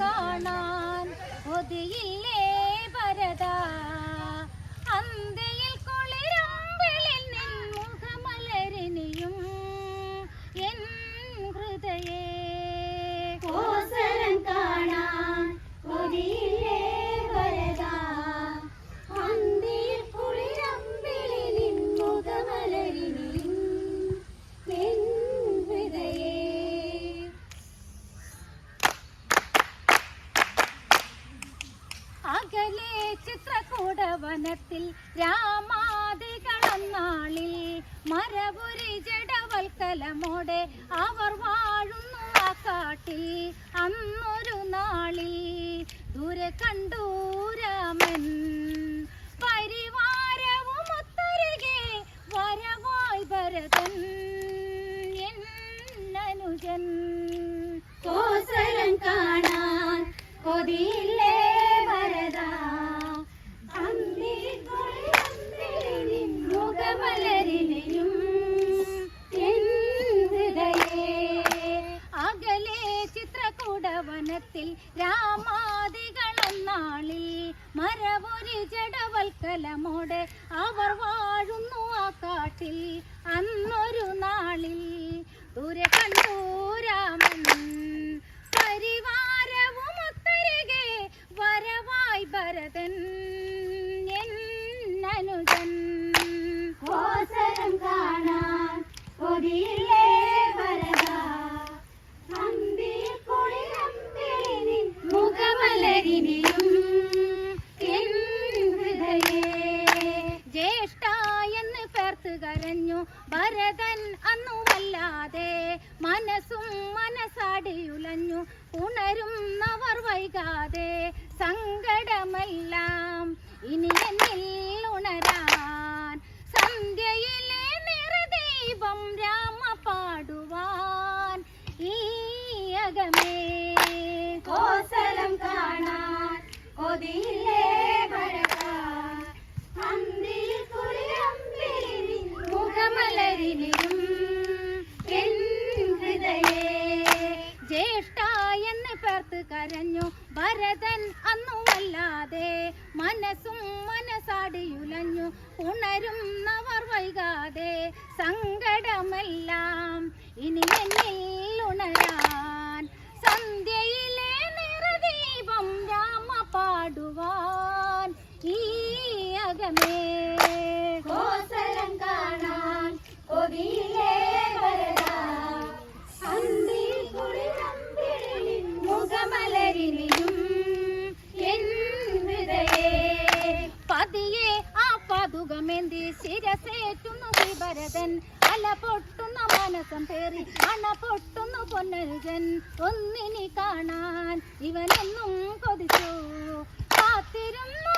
കാണാൻ ഒതിയില്ലേ ഭരത? അന്തയിൽ അകലെ ചിത്രകൂടവനത്തിൽ രാമാദികളന്നാളിൽ മരപുരി ജഡവൽക്കലമോടെ അവർ വാഴുന്നു ആ കാട്ടിൽ അന്നൊരു നാളിൽ. ദൂരെ കണ്ടു രാമൻ. പരിവാരവും ഒത്തൊരുകെ വരവായി ഭരതൻ. എന്നനുജൻ. കോസലം കാണാൻ കൊതിയില്ലേ ചിത്രകൂടവനത്തിൽ രാമാദികളന്നാളിൽ മരപുരി ജഡവൽക്കലമോടെ അവർ വാഴുന്നു ആ കാട്ടിൽ. അന്നൊരു നാളിൽ ദൂരെ കണ്ടു രാമൻ. പരിവാരവും ഒത്തരികെ വരവായി ഭരതൻ. എന്നനുജൻ കോസലം കാണാൻ കൊതിയില്ലേ വരദാ അന്തിയിൽ കുളിരമ്പിളിനിൻ മുഖമലരിനിയും എൻ ഹൃദയേ ജ്യേഷ്ഠ കരഞ്ഞു ഭരതൻ അന്നുമല്ലാതെ മനസ്സും മനസ്സാടിയുലഞ്ഞു ഉണരുന്നവർ വൈകാതെ സങ്കടമെല്ലാം ഇനി എന്നിൽ ഉണരാൻ സന്ധ്യയിലെ നിറദീപം രാമ പാടുവാൻ ഈ അകമേ. കോസലം കാണാൻ കൊതിയില്ലേ? ജ്യേഷ്ഠ എന്ന് പേർത്ത് കരഞ്ഞു. ഭരതൻ അന്നുമല്ലാതെ മനസ്സും മനസ്സാടിയുലഞ്ഞു. ഉണരുന്നവർ വൈകാതെ സങ്കടമെല്ലാം ഇനി എന്നിൽ ഉണരാൻ. സന്ധ്യയിലെ നിറദീപം രാമ പാടുവാൻ ഈ അകമേ മുഖമലരിനിയും പതിയെ ആ പതുകമേന്തി ശിരസേറ്റുന്നു ഭരതൻ അല പൊട്ടുന്ന മനസ്സം പേറി അണ പൊട്ടുന്നു പൊന്നരുജൻ. ഒന്നിനി കാണാൻ ഇവനെന്നും കൊതിച്ചു. കാത്തിരുന്നു